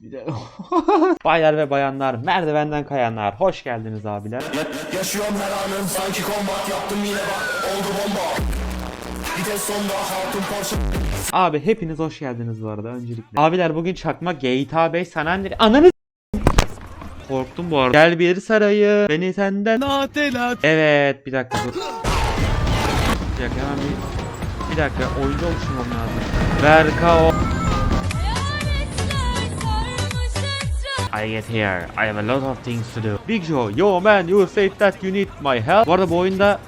Bir de- Baylar ve bayanlar, merdivenden kayanlar, hoş geldiniz abiler. Yaşıyorum her anın sanki kombat yaptım yine bak oldu bomba Vites sonda hatun Porsche Abi hepiniz hoş geldiniz bu arada öncelikle. Abiler bugün çakma GTA 5 San Andreas... Ananı Korktum bu arada. Gel bir sarayı beni senden Evet bir dakika dur. Bir dakika hemen bir... Bir dakika oyuncu oluşturmam lazım. Berka o... I get here. I have a lot of things to do. Big Joe, yo man, you said that you need my help. Bu arada bu oyunda...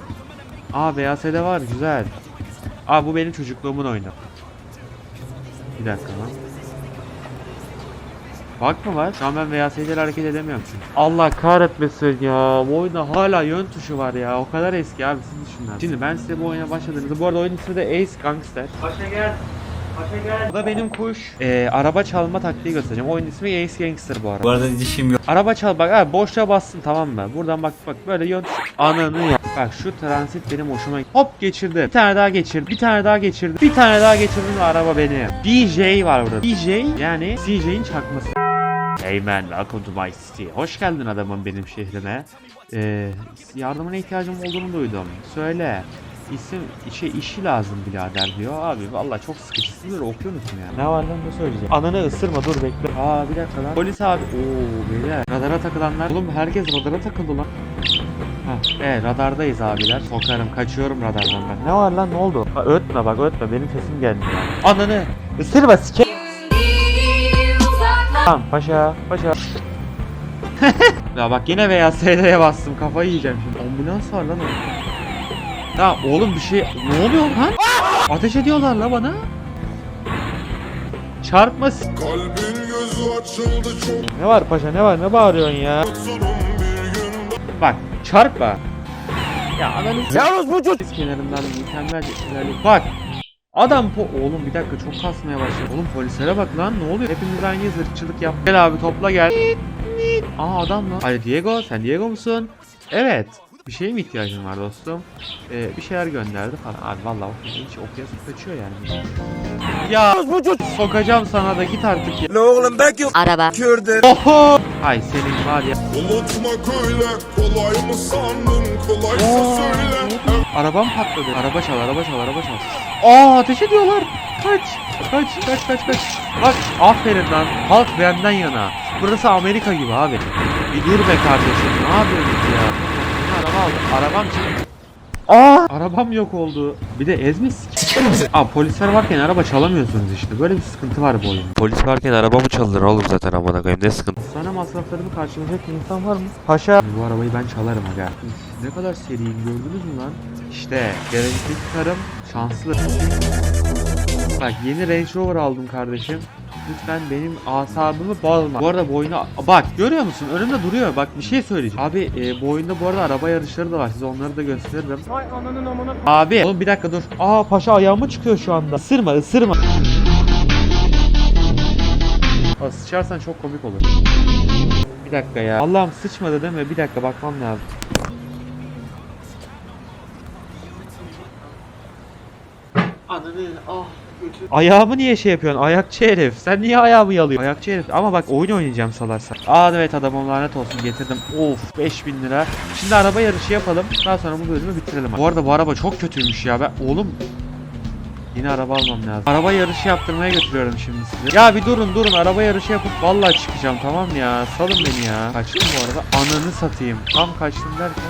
Aa VAS'de var, güzel. Aa bu benim çocukluğumun oyunu. Bir dakika lan. Bak mı var? Şu an ben VAS'de hareket edemiyorum çünkü. Allah kahretmesin ya. Bu oyunda hala yön tuşu var ya. O kadar eski abi siz düşünün. Şimdi ben size bu oyuna başladığınızda bu arada oyun ismi de Ace Gangster. Paşa gel. Bu da benim kuş. Ee, araba çalma taktiği göstereceğim. Oyun ismi Ace Gangster bu arada. Bu arada dişim yok. Araba çal bak abi boşluğa bastın tamam mı? Buradan bak bak böyle yön ananı ya. Bak şu transit benim hoşuma Hop geçirdi. Bir tane daha geçirdi. Bir tane daha geçirdi. Bir tane daha geçirdi ve araba benim. DJ var burada. DJ yani CJ'in çakması. Hey man welcome to my city. Hoş geldin adamım benim şehrime. Ee, yardımına ihtiyacım olduğunu duydum. Söyle. İsim, işe işi lazım birader diyor. Abi vallahi çok sıkıcısın böyle okuyor musun ya? Ne var lan ne söyleyeceğim? Ananı ısırma dur bekle. Aa bir dakika lan. Polis abi. Oo beyler. Radara takılanlar. Oğlum herkes radara takıldı lan. Ha, evet radardayız abiler. Sokarım kaçıyorum radardan ben. Ne var lan ne oldu? Ha, ötme bak ötme benim sesim geldi. Ananı ısırma sike. Tamam paşa paşa. ya bak yine veya SD'ye bastım kafayı yiyeceğim şimdi. Ambulans var lan orada. Ya oğlum bir şey ne oluyor lan? Ateş ediyorlar la bana. Çarpma. Kalbin gözü açıldı çok Ne var paşa ne var ne bağırıyorsun ya? Bak çarpma. Ya ananı Yalnız bu çocuk. kenarından mükemmel güzellik. Bak. Adam po oğlum bir dakika çok kasmaya başladı. Oğlum polislere bak lan ne oluyor? Hepimiz aynı zırhçılık yap. Gel abi topla gel. Aa adam lan. Hadi Diego sen Diego musun? Evet. Bir şeye mi ihtiyacın var dostum? Ee, bir şeyler gönderdi falan. Abi vallahi o hiç okuyası kaçıyor yani. Ya bu sokacağım sana da git artık ya. Ne oğlum belki Araba. Kürdir Oho! Ay senin var ya. Unutmak öyle kolay mı sandın kolaysa söyle Arabam patladı. Araba çal, araba çal, araba çal. Aa ateş ediyorlar. Kaç. Kaç, kaç, kaç, kaç. Bak aferin lan. Halk benden yana. Burası Amerika gibi abi. Bir dur be kardeşim. Ne yapıyorsunuz ya? Aldım. Arabam çıktı. Aa! Arabam yok oldu. Bir de ezmiş. Aa polisler varken araba çalamıyorsunuz işte. Böyle bir sıkıntı var bu oyunda. Polis varken araba mı çalınır oğlum zaten amına koyayım ne sıkıntı. Sana masraflarımı karşılayacak insan var mı? Paşa. Bu arabayı ben çalarım aga. Ne kadar seriyim gördünüz mü lan? İşte gelecekteki karım şanslı. Bak yeni Range Rover aldım kardeşim. Lütfen benim asabımı bozma. Bu arada bu oyuna... Bak görüyor musun? Önümde duruyor. Bak bir şey söyleyeceğim. Abi e, bu oyunda bu arada araba yarışları da var. Size onları da gösteririm. Abi. Oğlum bir dakika dur. Aa paşa ayağıma çıkıyor şu anda. Isırma ısırma. Aa, sıçarsan çok komik olur. Bir dakika ya. Allah'ım sıçmadı değil mi? Bir dakika bakmam lazım. Ananı ah Ayağımı niye şey yapıyorsun? Ayakçı herif. Sen niye ayağımı yalıyorsun? Ayakçı herif. Ama bak oyun oynayacağım salarsan. Aa evet adamım lanet olsun getirdim. Of 5000 lira. Şimdi araba yarışı yapalım. Daha sonra bu bölümü bitirelim. Bu arada bu araba çok kötüymüş ya. Ben oğlum Yine araba almam lazım. Araba yarışı yaptırmaya götürüyorum şimdi sizi. Ya bir durun durun araba yarışı yapıp vallahi çıkacağım tamam ya. Salın beni ya. Kaçtım bu arada. Ananı satayım. Tam kaçtım derken.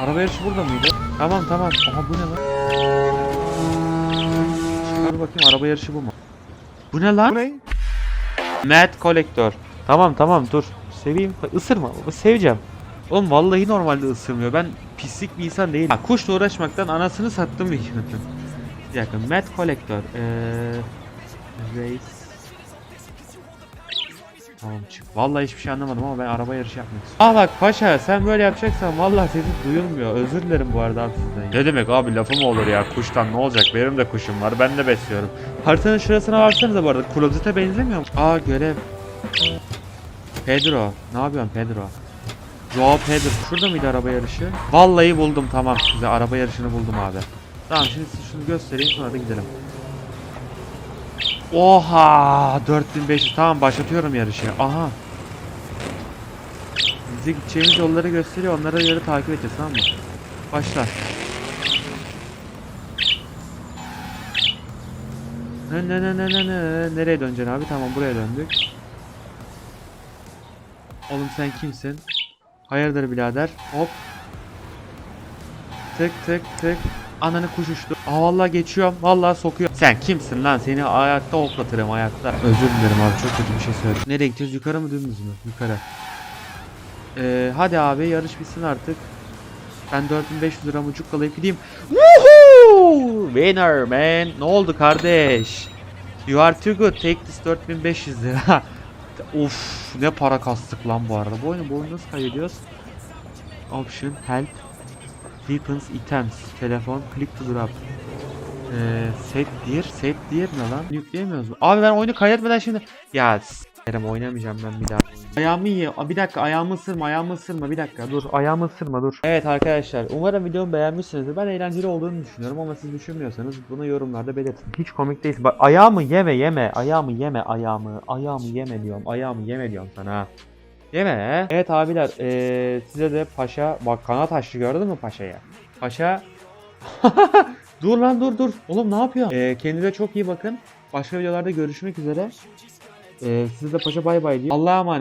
Araba yarışı burada mıydı? Tamam tamam. Aha bu ne lan? Çıkar bakayım araba yarışı bu mu? Bu ne lan? Bu ne? Mad Collector. Tamam tamam dur. Seveyim. Isırma. Seveceğim. Oğlum vallahi normalde ısırmıyor. Ben pislik bir insan değilim. Ha, kuşla uğraşmaktan anasını sattım bir Bir dakika. Mad Collector. Eee... Race. Tamam çık. Vallahi hiçbir şey anlamadım ama ben araba yarışı yapmak istiyorum. Aa bak paşa sen böyle yapacaksan vallahi sesin duyulmuyor. Özür dilerim bu arada abi sizden. Ne demek abi lafı mı olur ya kuştan ne olacak benim de kuşum var ben de besliyorum. Haritanın şurasına baksanıza bu arada klozete benzemiyor mu? Aa görev. Pedro. Ne yapıyorsun Pedro? Joao Pedro. Şurada mıydı araba yarışı? Vallahi buldum tamam size araba yarışını buldum abi. Tamam şimdi size şunu göstereyim sonra da gidelim. Oha 4500 tamam başlatıyorum yarışı. Aha. Bize gideceğimiz yolları gösteriyor. Onlara göre takip edeceğiz tamam mı? Başla. Ne ne ne ne ne ne nereye döneceksin abi? Tamam buraya döndük. Oğlum sen kimsin? Hayırdır birader? Hop. Tık tık tık. Ananı kuş uçtu. Aa vallahi geçiyorum. Vallahi sokuyor. Sen kimsin lan? Seni ayakta oklatırım ayakta. Özür dilerim abi çok kötü bir şey söyledim. Nereye gideceğiz? Yukarı mı dümdüz mü? Yukarı. Ee, hadi abi yarış bitsin artık. Ben 4500 lira mucuk kalayıp gideyim. Woohoo! Winner man. Ne oldu kardeş? You are too good. Take this 4500 lira. of ne para kastık lan bu arada. Bu oyunu bu oyunu nasıl kaydediyoruz? Option, help, weapons, items, telefon, click to drop. Ee, set diğer, set diğer ne lan? Yükleyemiyoruz mu? Abi ben oyunu kaydetmeden şimdi... Ya s**erim oynamayacağım ben bir daha. Ayağımı ye. Bir dakika ayağımı ısırma ayağımı ısırma bir dakika dur ayağımı ısırma dur. Evet arkadaşlar umarım videomu beğenmişsinizdir. Ben eğlenceli olduğunu düşünüyorum ama siz düşünmüyorsanız bunu yorumlarda belirtin. Hiç komik değil. Bak ayağımı yeme yeme ayağımı yeme ayağımı ayağımı yeme diyorum ayağımı yeme diyorum sana. Yeme. Evet abiler eee, size de paşa bak kanat açtı gördün mü paşaya? Paşa Dur lan dur dur. Oğlum ne yapıyor? Ee, kendinize çok iyi bakın. Başka videolarda görüşmek üzere. Ee, size de paşa bay bay diyeyim. Allah'a emanet.